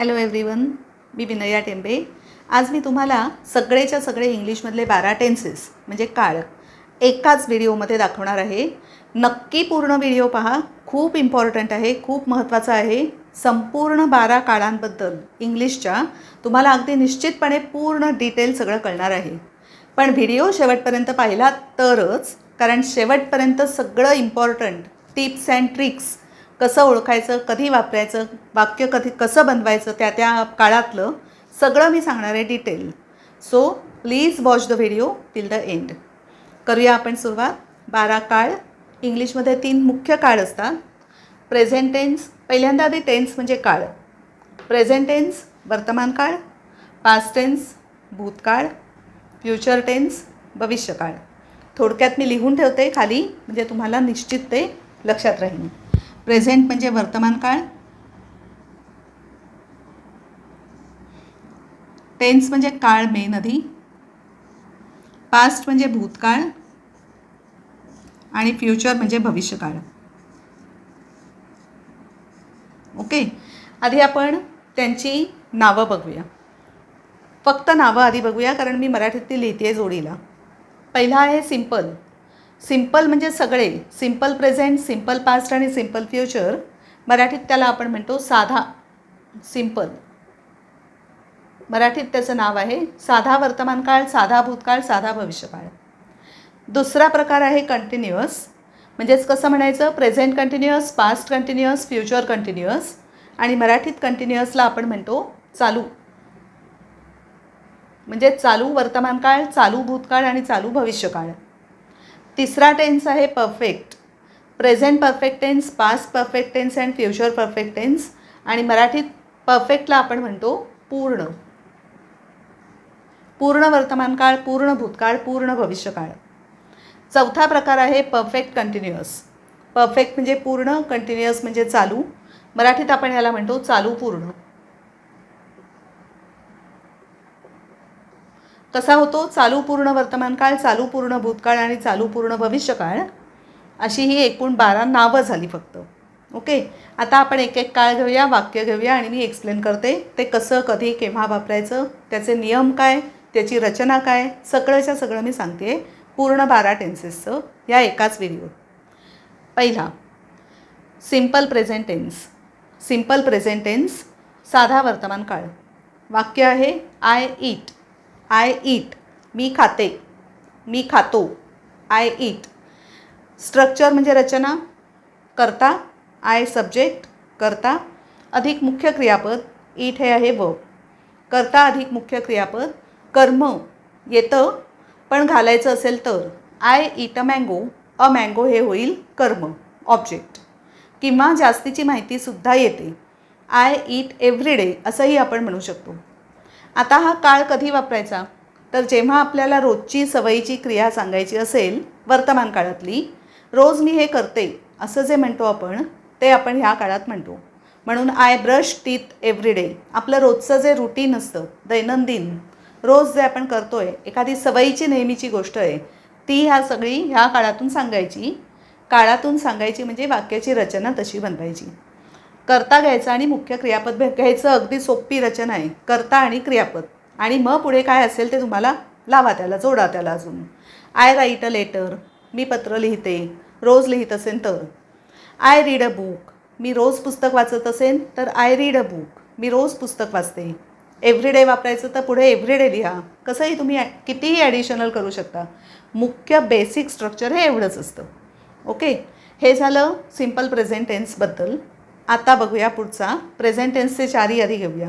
Hello everyone मी विनया टेंबे. आज मी तुम्हाला सगळेच्या सगळे इंग्लिशमधले बारा टेन्सेस म्हणजे काळ एकाच व्हिडिओमध्ये दाखवणार आहे. नक्की पूर्ण व्हिडिओ पहा. खूप इम्पॉर्टंट आहे खूप महत्त्वाचं आहे. संपूर्ण बारा काळांबद्दल इंग्लिशच्या तुम्हाला अगदी निश्चितपणे पूर्ण डिटेल सगळं कळणार आहे. पण व्हिडिओ शेवटपर्यंत पाहिला तरच कारण शेवटपर्यंत सगळं इम्पॉर्टंट टिप्स अँड ट्रिक्स कसं ओळखायचं कधी वापरायचं वाक्य कधी कसं बनवायचं त्या त्या काळातलं सगळं मी सांगणार आहे detail so please watch the video till the end करूया आपण सुरुवात. बारा काळ. इंग्लिशमध्ये तीन मुख्य काळ असतात. प्रेझेंट टेन्स पहिल्यांदा आधी टेन्स म्हणजे काळ. प्रेझेंट टेन्स वर्तमान काळ. पास्ट टेन्स भूतकाळ. फ्युचर टेन्स भविष्यकाळ. थोडक्यात मी लिहून ठेवते खाली म्हणजे तुम्हाला निश्चित ते लक्षात राहील. प्रेझेंट म्हणजे वर्तमान काळ? टेन्स म्हणजे काळ मेन आधी पास्ट म्हणजे भूतकाळ. आणि फ्युचर म्हणजे भविष्यकाळ. ओके? आधी आपण त्यांची नावं बघूया. फक्त नावं आधी बघूया कारण मी मराठीतली लिहिते आहे जोडीला. पहिला आहे सिंपल सिंपल म्हणजे सगळे सिंपल प्रेझेंट सिंपल पास्ट आणि सिंपल फ्युचर मराठीत त्याला आपण म्हणतो साधा सिंपल मराठीत त्याचं नाव आहे साधा वर्तमान काळ साधा भूतकाळ साधा भविष्यकाळ. दुसरा प्रकार आहे कंटिन्युअस म्हणजेच कसं म्हणायचं? Present continuous past continuous future continuous आणि मराठीत कंटिन्युअसला आपण म्हणतो चालू. म्हणजे चालू वर्तमान काळ चालू भूतकाळ आणि चालू भविष्यकाळ. तिसरा टेन्स आहे perfect present perfect tense past perfect tense and future perfect tense आणि मराठीत परफेक्टला आपण म्हणतो पूर्ण. पूर्ण वर्तमान काळ पूर्ण भूतकाळ पूर्ण भविष्यकाळ. चौथा प्रकार आहे परफेक्ट कंटिन्युअस परफेक्ट म्हणजे पूर्ण कंटिन्युअस म्हणजे चालू. मराठीत आपण याला म्हणतो चालू पूर्ण. कसा होतो? चालू पूर्ण वर्तमान काळ चालू पूर्ण भूतकाळ आणि चालू पूर्ण भविष्यकाळ अशी ही एकूण बारा नावं झाली फक्त. ओके? आता आपण एक एक काळ घेऊया वाक्य घेऊया आणि मी एक्सप्लेन करते. ते कसं कधी केव्हा वापरायचं त्याचे नियम काय त्याची रचना काय सगळंच्या सगळं मी सांगते. पूर्ण बारा टेन्सेसचं या एकाच व्हिडिओ पहिला simple present tense simple present tense साधा वर्तमान काळ. वाक्य आहे आय ईट आय ईट मी खाते मी खातो आय ईट. स्ट्रक्चर म्हणजे रचना करता आय सब्जेक्ट करता अधिक मुख्य क्रियापद ईट हे आहे व. करता अधिक मुख्य क्रियापद कर्म येतं पण घालायचं असेल तर. I eat a mango a mango हे होईल कर्म ऑब्जेक्ट. किंवा जास्तीची माहितीसुद्धा येते. आय ईट एव्हरी डे असंही आपण म्हणू शकतो. आता हा काळ कधी वापरायचा? तर जेव्हा आपल्याला रोजची सवयीची क्रिया सांगायची असेल वर्तमान काळातली रोज मी हे करते असं जे म्हणतो आपण ते आपण ह्या काळात म्हणतो. म्हणून आय ब्रश टीथ एव्हरीडे आपलं रोजचं जे रुटीन असतं दैनंदिन रोज जे आपण करतो आहे एखादी सवयीची नेहमीची गोष्ट आहे ती ह्या सगळी ह्या काळातून सांगायची. काळातून सांगायची म्हणजे वाक्याची रचना तशी बनवायची. करता घ्यायचं आणि मुख्य क्रियापद घ्यायचं अगदी सोपी रचना आहे. करता आणि क्रियापद. आणि मग पुढे काय असेल ते तुम्हाला लावा त्याला जोडा त्याला अजून. आय राईट अ लेटर मी पत्र लिहिते. रोज लिहित असेन तर. आय रीड अ बुक मी रोज पुस्तक वाचत असेन तर आय रीड अ बुक मी रोज पुस्तक वाचते. एव्हरी डे वापरायचं तर पुढे एव्हरी डे लिहा. कसंही तुम्ही ॲ- कितीही ॲडिशनल करू शकता. मुख्य बेसिक स्ट्रक्चर हे एवढंच असतं. ओके हे झालं सिंपल प्रेझेंट टेन्सबद्दल आता बघूया पुढचा. प्रेझेंट टेन्सचे चारही आधी घेऊया.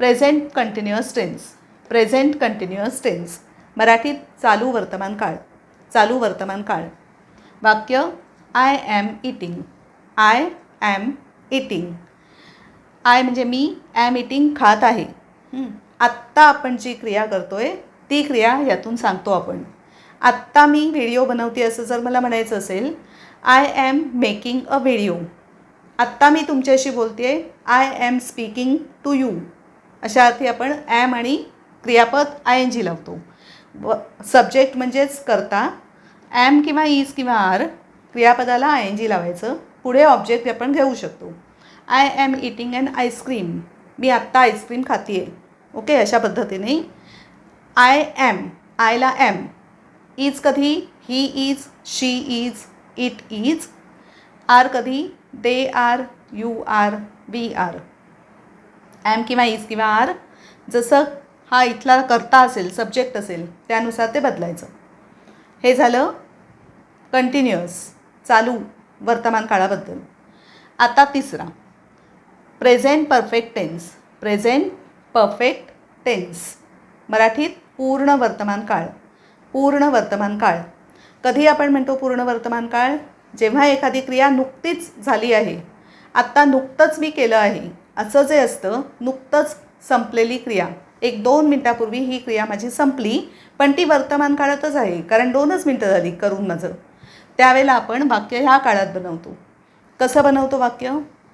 Present continuous tense present continuous tense मराठीत चालू वर्तमान काळ. चालू वर्तमान काळ. वाक्य I am eating I am eating I म्हणजे मी ॲम इटिंग खात आहे. हं. आत्ता आपण जी क्रिया करतोय ती क्रिया यातून सांगतो आपण. आत्ता मी व्हिडिओ बनवते असं जर मला म्हणायचं असेल I am making a video आत्ता मी तुमच्याशी बोलते I am speaking to you अशा अर्थी आपण ॲम आणि क्रियापद आय एन जी लावतो. व सब्जेक्ट म्हणजेच करता. ॲम किंवा इज किंवा आर क्रियापदाला आय एन जी लावायचं. पुढे ऑब्जेक्ट आपण घेऊ शकतो. I am eating an ice cream मी आत्ता आईस्क्रीम खाते आहे ओके अशा पद्धतीने. आय एम आयला एम इज कधी? He is she is it is are कधी? They are you are we are. Am किंवा इज किंवा आर जसं हा इथला करता असेल सब्जेक्ट असेल त्यानुसार ते बदलायचं. हे झालं कंटिन्युअस चालू वर्तमान काळाबद्दल. आता तिसरा present perfect tense present perfect tense मराठीत पूर्ण वर्तमान काळ पूर्ण वर्तमान काळ. कधी आपण म्हणतो पूर्ण वर्तमान काळ? जेव्हा एखादी क्रिया नुकतीच झाली आहे आत्ता नुकतंच मी केलं आहे असं जे असतं नुकतंच संपलेली क्रिया. एक दोन मिनटापूर्वी ही क्रिया माझी संपली पण ती वर्तमान काळातच आहे कारण दोनच मिनटं झाली करून माझं. त्यावेळेला आपण वाक्य ह्या काळात बनवतो. कसं बनवतो वाक्य?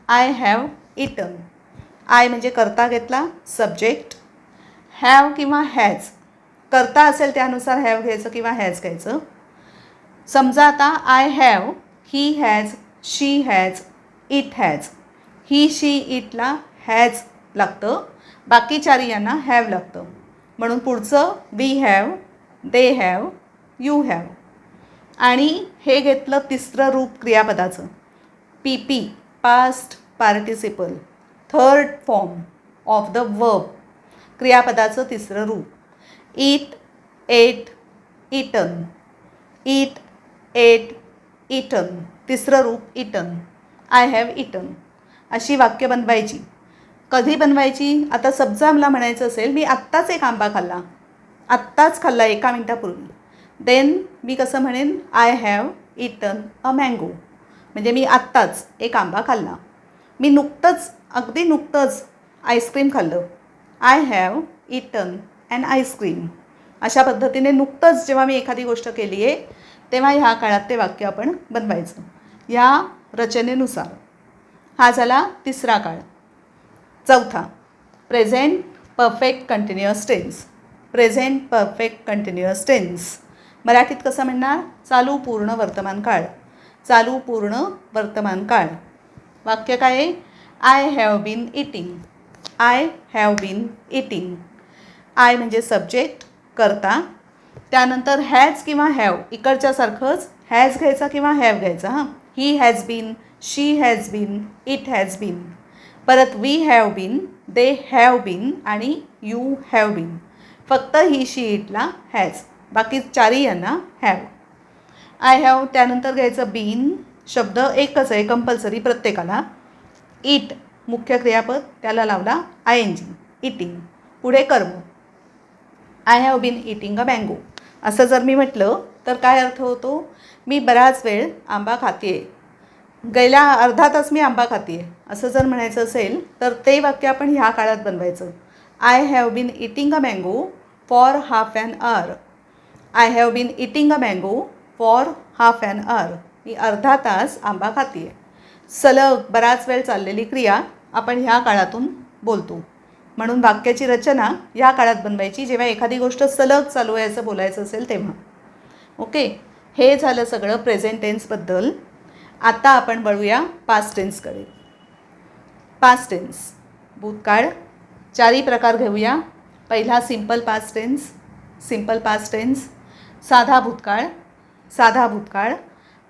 आय हॅव इटन आय म्हणजे करता घेतला सब्जेक्ट हॅव किंवा हॅज करता असेल त्यानुसार हॅव घ्यायचं किंवा हॅज घ्यायचं. समजा आता I have he has she has it has he she इटला has लागतं. बाकी चारी यांना हॅव लागतं. म्हणून पुढचं we have they have you have आणि हे घेतलं तिसरं रूप क्रियापदाचं. P P past participle third form of the verb क्रियापदाचं तिसरं रूप. Eat ate eaten eat ate eaten तिसरं रूप इटन आय हॅव इटन अशी वाक्य बनवायची. कधी बनवायची? आता समजा मला म्हणायचं असेल मी आत्ताच एक आंबा खाल्ला. आत्ताच खाल्ला एका मिनटापूर्वी. देन मी कसं म्हणेन? I have eaten a mango म्हणजे मी आत्ताच एक आंबा खाल्ला. मी नुकतंच अगदी नुकतंच आईस्क्रीम खाल्लं. I have eaten and ice cream अशा पद्धतीने नुकतंच जेव्हा मी एखादी गोष्ट केली आहे तेव्हा ह्या काळात ते वाक्य आपण बनवायचं. ह्या रचनेनुसार. हा झाला तिसरा काळ. चौथा. Present perfect continuous tense present perfect continuous tense मराठीत कसं म्हणणार? चालू पूर्ण वर्तमान काळ. चालू पूर्ण वर्तमान काळ. वाक्य काय आहे? I have been eating I have been eating I म्हणजे सब्जेक्ट करता त्यानंतर हॅज किंवा हॅव इकडच्यासारखंच हॅज घ्यायचा किंवा हॅव घ्यायचा हां? He has been she has been it has been परत we have been they have been आणि यू हॅव बीन फक्त ही शी इटला हॅज बाकी चारही यांना हॅव आय हॅव त्यानंतर घ्यायचं बीन शब्द एकच आहे कंपल्सरी प्रत्येकाला. इट मुख्य क्रियापद त्याला लावला आय एन जी इटिंग पुढे कर्म. I have been eating a mango असं जर मी म्हटलं तर काय अर्थ होतो? मी बराच वेळ आंबा खाते गेल्या अर्धा तास मी आंबा खाते असं जर म्हणायचं असेल तर ते वाक्य आपण ह्या काळात बनवायचं. I have been eating a mango for half an hour I have been eating a mango for half an hour मी अर्धा तास आंबा खाते सलग बराच वेळ चाललेली क्रिया आपण ह्या काळातून बोलतो. म्हणून वाक्याची रचना या काळात बनवायची. जेव्हा एखादी गोष्ट सलग चालू आहे असं बोलायचं असेल तेव्हा. ओके? हे झालं सगळं प्रेझेंट टेन्सबद्दल आता आपण वळूया पास्ट टेन्सकडे पास्ट टेन्स भूतकाळ. चारही प्रकार घेऊया. पहिला simple past tense simple past tense साधा भूतकाळ. साधा भूतकाळ.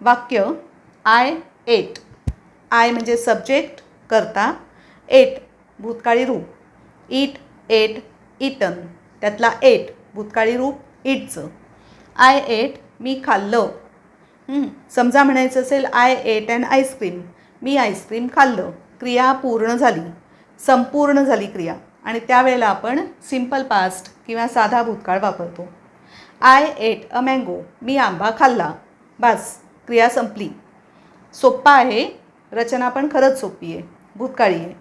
वाक्य आय एट आय म्हणजे सब्जेक्ट करता. एट भूतकाळी रूप. Eat ate eaten. त्यातला एट भूतकाळी रूप इटचं. आय एट मी खाल्लं. समजा म्हणायचं असेल I ate and ice cream me ice cream खाल्लं. क्रिया पूर्ण झाली. संपूर्ण झाली क्रिया. आणि त्यावेळेला आपण सिंपल पास्ट किंवा साधा भूतकाळ वापरतो. I ate a mango. मी आंबा खाल्ला. बस क्रिया संपली. सोप्पा आहे. रचना पण खरंच सोपी आहे. भूतकाळी आहे.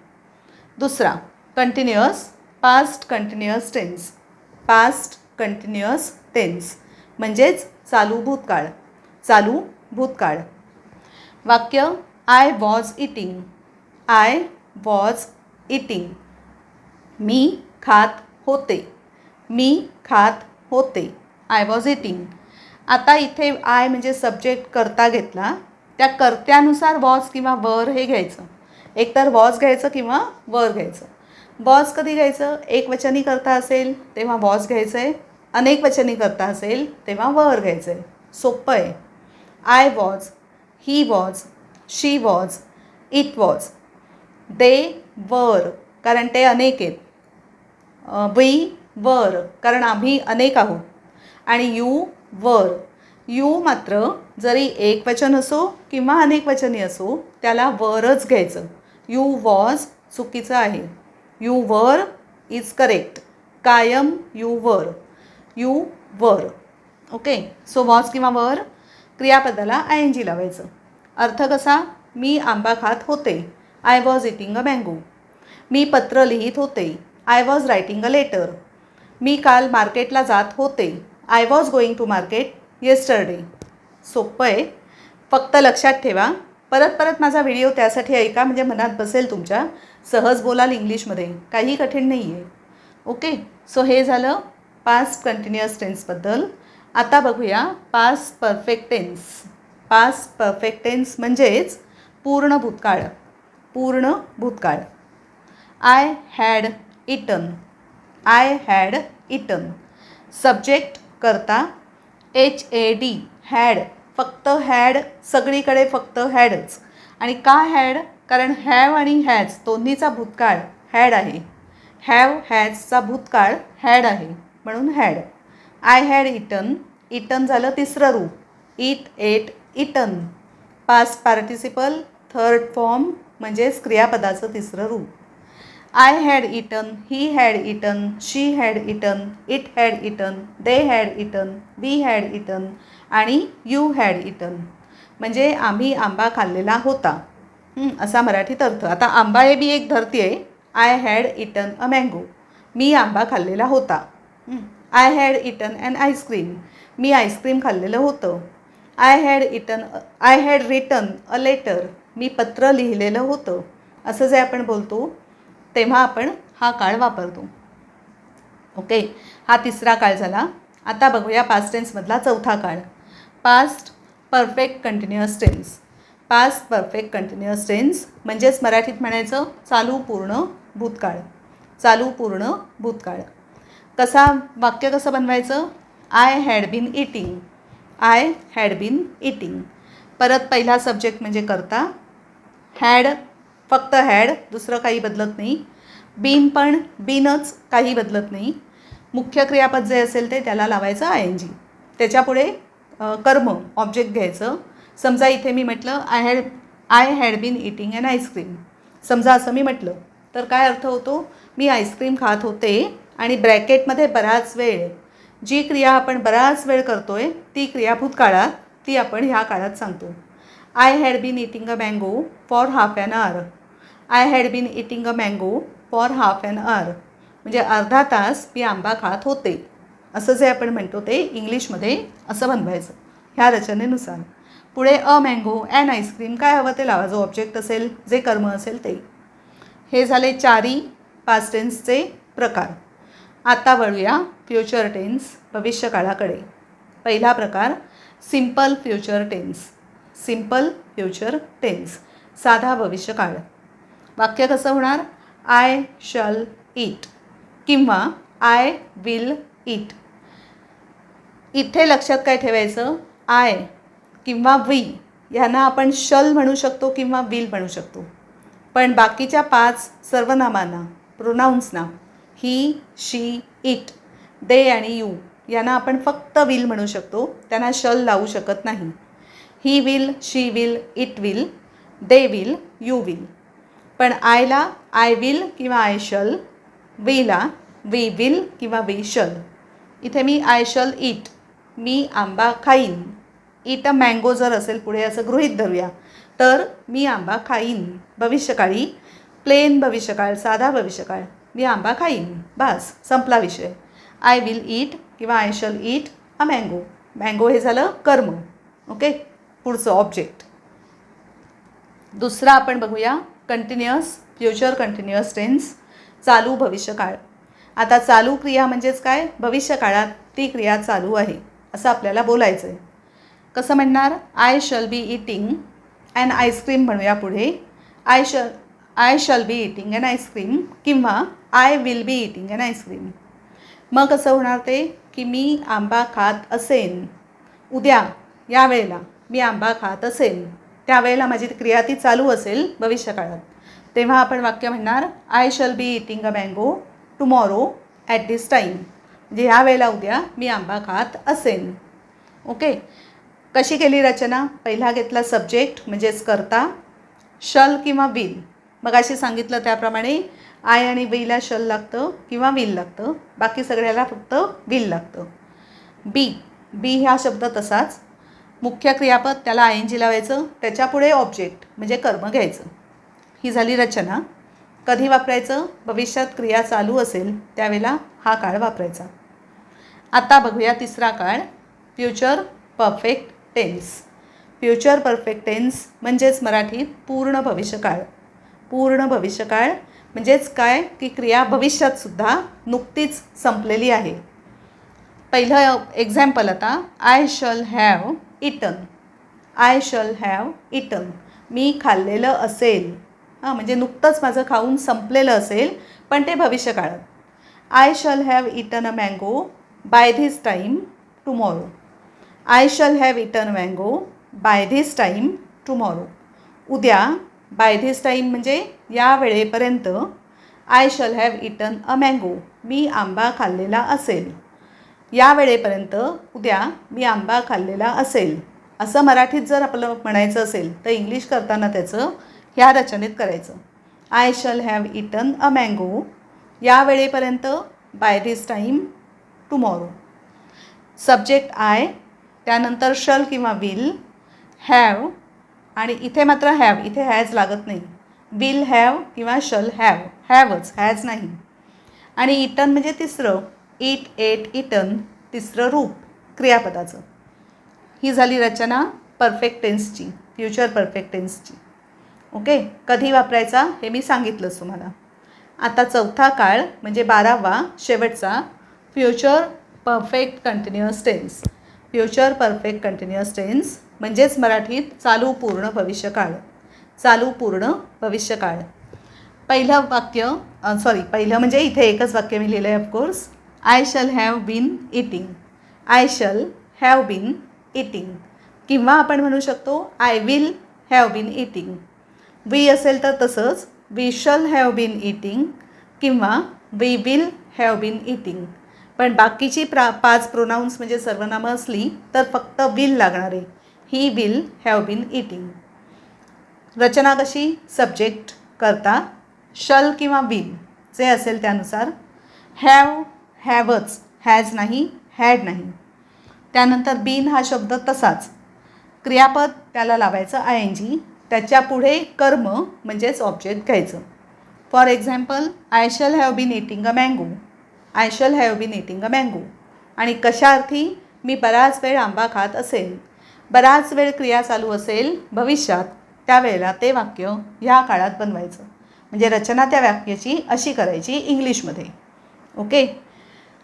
दुसरा continuous past continuous tense past continuous tense म्हणजेच चालू भूतकाळ. चालू भूतकाळ. वाक्य I was eating I was eating मी खात होते. मी खात होते. आय वॉज इटिंग आता इथे आय म्हणजे सब्जेक्ट करता घेतला. त्या कर्त्यानुसार वॉज किंवा वर हे घ्यायचं. एकतर वॉज घ्यायचं किंवा वर घ्यायचं. बॉस कधी घ्यायचं? एक वचनी करता असेल तेव्हा बॉस घ्यायचं आहे अनेक वचनी करता असेल तेव्हा वर घ्यायचं आहे सोपं आहे. I was he was she was it was they were कारण ते अनेक आहेत. वी वर कारण आम्ही अनेक आहोत. आणि यू वर यू मात्र जरी एक वचन असो किंवा अनेक वचनी असो त्याला वरच घ्यायचं. यू वॉज चुकीचं आहे. You were is correct. कायम you were. You were. Okay? So was किंवा वर क्रियापदाला आय एन जी लावायचं. अर्थ कसा? मी आंबा खात होते. I was eating a mango मी पत्र लिहित होते. I was writing a letter मी काल मार्केटला जात होते. I was going to market yesterday सोपं आहे. फक्त लक्षात ठेवा. परत परत माझा व्हिडिओ त्यासाठी ऐका. म्हणजे मनात बसेल तुमच्या. सहज बोलाल इंग्लिशमध्ये. काही कठीण नाही आहे ओके? सो हे झालं पास्ट कंटिन्युअस टेन्सबद्दल आता बघूया past perfect tense past perfect tense म्हणजेच पूर्ण भूतकाळ. पूर्ण भूतकाळ. I had eaten I had eaten subject करता एच ए डी हॅड फक्त हॅड सगळीकडे फक्त हॅडच आणि का हॅड कारण हॅव आणि हॅज दोन्हीचा भूतकाळ हॅड आहे. हॅव हॅजचा भूतकाळ हॅड आहे. म्हणून had I had eaten eaten झालं तिसरं रूप. Eat ate eaten past participle third form म्हणजेच क्रियापदाचं तिसरं रूप. I had eaten he had eaten she had eaten it had eaten they had eaten we had eaten आणि यू हॅड इटन म्हणजे आम्ही आंबा खाल्लेला होता. असा मराठीत अर्थ. आता आंबा हे बी एक धरती आहे. I had eaten a mango मी आंबा खाल्लेला होता. I had eaten an ice cream me ice cream खाल्लेलं होतं. I had eaten I had written a letter मी पत्र लिहिलेलं होतं. असं जे आपण बोलतो तेव्हा आपण हा काळ वापरतो. ओके हा तिसरा काळ झाला. आता बघूया पास्ट टेन्समधला चौथा काळ. Past perfect continuous tense past perfect continuous tense म्हणजेच मराठीत म्हणायचं चालू पूर्ण भूतकाळ. चालू पूर्ण भूतकाळ. कसा वाक्य कसं बनवायचं? I had been eating I had been eating परत पहिला सब्जेक्ट म्हणजे करता. हॅड फक्त हॅड दुसरं काही बदलत नाही. बीन पण बीनच काही बदलत नाही. मुख्य क्रियापद जे असेल ते त्याला लावायचं आय एन जी त्याच्यापुढे कर्म ऑब्जेक्ट घ्यायचं. समजा इथे मी म्हटलं I had I had been eating an ice cream समजा असं मी म्हटलं तर काय अर्थ होतो? मी आईस्क्रीम खात होते आणि ब्रॅकेटमध्ये बराच वेळ जी क्रिया आपण बराच वेळ करतो आहे ती क्रिया भूतकाळात ती आपण ह्या काळात सांगतो. I had been eating a mango for half an hour I had been eating a mango for half an hour म्हणजे अर्धा तास मी आंबा खात होते. असं जे आपण म्हणतो ते इंग्लिशमध्ये असं बनवायचं ह्या रचनेनुसार. पुढे अ मँगो ॲन आईस्क्रीम काय हवं ते लावा जो ऑब्जेक्ट असेल जे कर्म असेल ते. हे झाले चारी पास्ट टेन्सचे प्रकार. आता वळूया फ्युचर टेन्स भविष्यकाळाकडे पहिला प्रकार simple future tense simple future tense साधा भविष्यकाळ वाक्य कसं होणार? आय शल इट किंवा आय विल इट इथे लक्षात काय ठेवायचं? आय किंवा वी. ह्यांना आपण शल म्हणू शकतो किंवा विल म्हणू शकतो. पण बाकीच्या पाच सर्वनामांना प्रोनाऊन्सना ही शी इट दे आणि यू यांना आपण फक्त विल म्हणू शकतो. त्यांना शल लावू शकत नाही. He will she will it will they will you will. पण आयला आय विल किंवा आय शल वीला वी विल किंवा वी शल. इथे मी आय शल इट मी आंबा खाईन. इट अ मँगो जर असेल पुढे असं गृहित धरूया. तर मी आंबा खाईन. भविष्यकाळी प्लेन भविष्यकाळ साधा भविष्यकाळ मी आंबा खाईन. बास संपला विषय. आय विल ईट किंवा I shall eat a mango mango हे झालं कर्म. ओके पुढचं ऑब्जेक्ट दुसरा आपण बघूया. कंटिन्युअस फ्युचर कंटिन्युअस टेन्स चालू भविष्यकाळ. आता चालू क्रिया म्हणजेच काय? भविष्यकाळात ती क्रिया चालू आहे. असं आपल्याला बोलायचं आहे कसं म्हणणार? I shall be eating and ice cream म्हणूया पुढे. I shall I shall be eating and ice cream किंवा I will be eating and ice cream मग कसं होणार ते? की मी आंबा खात असेन. उद्या या वेळेला मी आंबा खात असेन. त्यावेळेला माझी क्रिया ती चालू असेल भविष्यकाळात. तेव्हा आपण वाक्य म्हणणार I shall be eating a mango tomorrow at this time म्हणजे ह्या वेळेला उद्या मी आंबा खात असेन. ओके कशी केली रचना? पहिला घेतला सब्जेक्ट म्हणजेच करता शल किंवा विल. मग अशी सांगितलं त्याप्रमाणे आय आणि बीला शल लागतं किंवा विल लागतं. बाकी सगळ्याला फक्त विल लागतं. बी. बी हा शब्द तसाच. मुख्य क्रियापद त्याला आय एन जी लावायचं. त्याच्यापुढे ऑब्जेक्ट म्हणजे कर्म घ्यायचं. ही झाली रचना. कधी वापरायचं? भविष्यात क्रिया चालू असेल त्यावेळेला हा काळ वापरायचा. आता बघूया तिसरा काळ future perfect tense. Future perfect tense म्हणजेच मराठीत पूर्ण भविष्यकाळ. पूर्ण भविष्यकाळ म्हणजेच काय? की क्रिया भविष्यातसुद्धा नुकतीच संपलेली आहे. पहिलं एक्झाम्पल आता I shall have eaten I shall have eaten मी खाल्लेलं असेल. हां म्हणजे नुकतंच माझं खाऊन संपलेलं असेल पण ते भविष्यकाळात. I shall have eaten a mango by this time tomorrow I shall have eaten mango by this time tomorrow उद्या बाय धिस टाईम म्हणजे या वेळेपर्यंत I shall have eaten a mango मी आंबा खाल्लेला असेल. या वेळेपर्यंत उद्या मी आंबा खाल्लेला असेल. असं मराठीत जर आपलं म्हणायचं असेल तर इंग्लिश करताना त्याचं ह्या रचनेत करायचं. I shall have eaten a mango या वेळेपर्यंत by this time tomorrow subject I त्यानंतर शल किंवा विल हॅव आणि इथे मात्र हॅव इथे हॅज लागत नाही. विल हॅव किंवा शल हॅव हॅवच हॅज नाही. आणि इटन म्हणजे तिसरं. इट एट इटन तिसरं रूप क्रियापदाचं. ही झाली रचना परफेक्ट टेन्सची फ्युचर परफेक्ट टेन्सची ओके? कधी वापरायचा? हे मी सांगितलंच तुम्हाला. आता चौथा काळ म्हणजे बारावा शेवटचा future perfect continuous tense future perfect continuous tense म्हणजेच मराठीत चालू पूर्ण भविष्यकाळ चालू पूर्ण भविष्यकाळ पहिलं वाक्य सॉरी पहिलं म्हणजे इथे एकच वाक्य मी लिहिलं आहे of course I shall have been eating I shall have been eating किंवा आपण म्हणू शकतो I will have been eating we असेल तर तसंच we shall have been eating किंवा we will have been eating पण बाकीची प्रा पाच प्रोनाऊन्स म्हणजे सर्वनामं असली तर फक्त विल लागणार. आहे he will have been eating रचना कशी? सब्जेक्ट करता शल किंवा विल जे असेल त्यानुसार हॅव हॅवच हॅज नाही हॅड नाही. त्यानंतर बीन हा शब्द तसाच. क्रियापद त्याला लावायचं आय एन जी त्याच्या पुढे कर्म म्हणजेच ऑब्जेक्ट घ्यायचं. For example I shall have been eating a mango I shall have been eating a mango आणि कशा अर्थी मी बराच वेळ आंबा खात असेल. बराच वेळ क्रिया चालू असेल भविष्यात. त्यावेळेला ते वाक्य ह्या काळात बनवायचं. म्हणजे रचना त्या वाक्याची अशी करायची इंग्लिशमध्ये. ओके?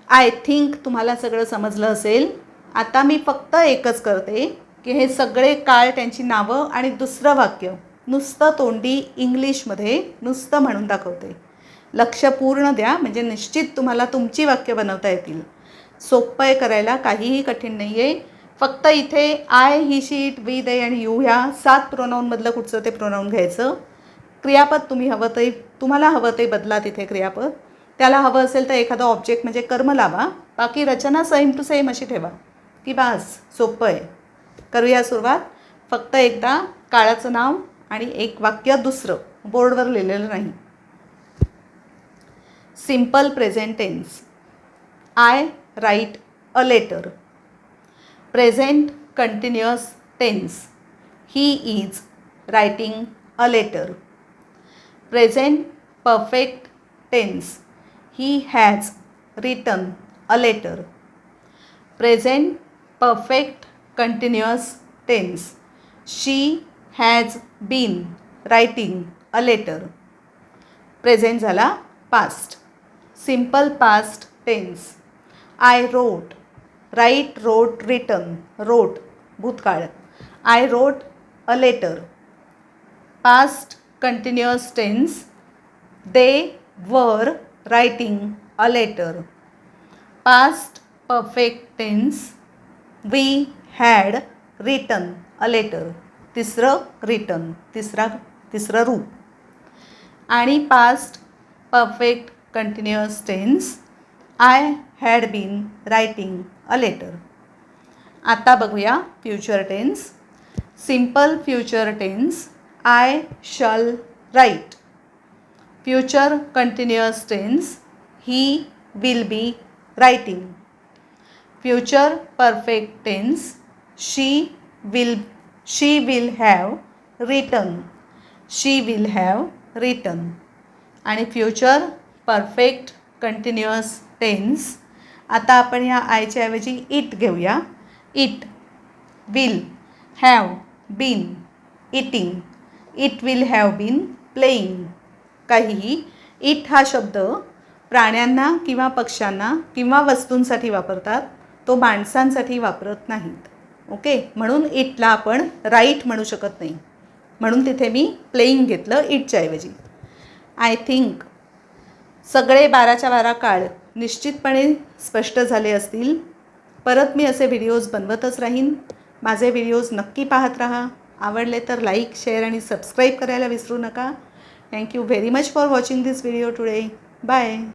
आय थिंक तुम्हाला सगळं समजलं असेल. आता मी फक्त एकच करते. की हे सगळे काळ त्यांची नावं आणि दुसरं वाक्य नुसतं तोंडी इंग्लिशमध्ये नुसतं म्हणून दाखवते. लक्ष पूर्ण द्या म्हणजे निश्चित तुम्हाला तुमची वाक्य बनवता येतील. सोपं आहे करायला काहीही कठीण नाही आहे फक्त इथे I he she it we they आणि यू ह्या सात प्रोनाऊनमधलं कुठचं ते प्रोनाऊन घ्यायचं. क्रियापद तुम्ही हवं ते तुम्हाला हवं ते बदला तिथे क्रियापद. त्याला हवं असेल तर एखादं ऑब्जेक्ट म्हणजे कर्म लावा बाकी रचना सेम टू सेम अशी ठेवा. की बास सोपं आहे. करूया सुरुवात. फक्त एकदा काळाचं नाव आणि एक वाक्य दुसरं. बोर्डवर लिहिलेलं नाही. Simple present tense I write a letter present continuous tense he is writing a letter present perfect tense he has written a letter present perfect continuous tense she has been writing a letter present झाला past simple past tense I wrote write wrote written wrote भूतकाळ. I wrote a letter past continuous tense they were writing a letter past perfect tense we had written a letter तिसरं written तिसरा तिसरं रूप. आणि past perfect continuous tense I had been writing a letter आता बघूया future tense simple future tense I shall write future continuous tense he will be writing future perfect tense she will she will have written she will have written आणि future perfect continuous tense आता आपण ह्या आयच्या ऐवजी it घेऊया. It will have been eating it will have been playing काहीही it हा शब्द प्राण्यांना किंवा पक्ष्यांना किंवा वस्तूंसाठी वापरतात तो माणसांसाठी वापरत नाहीत. ओके? म्हणून इटला आपण राईट म्हणू शकत नाही. म्हणून तिथे मी प्लेईंग घेतलं इटच्या ऐवजी. आय थिंक सगळे बाराच्या बारा काळ निश्चितपणे स्पष्ट झाले असतील. परत मी असे व्हिडिओज बनवतच राहीन. माझे व्हिडिओज नक्की पाहत राहा. आवडले तर लाईक शेअर आणि सबस्क्राईब करायला विसरू नका. Thank you very much for watching this video today bye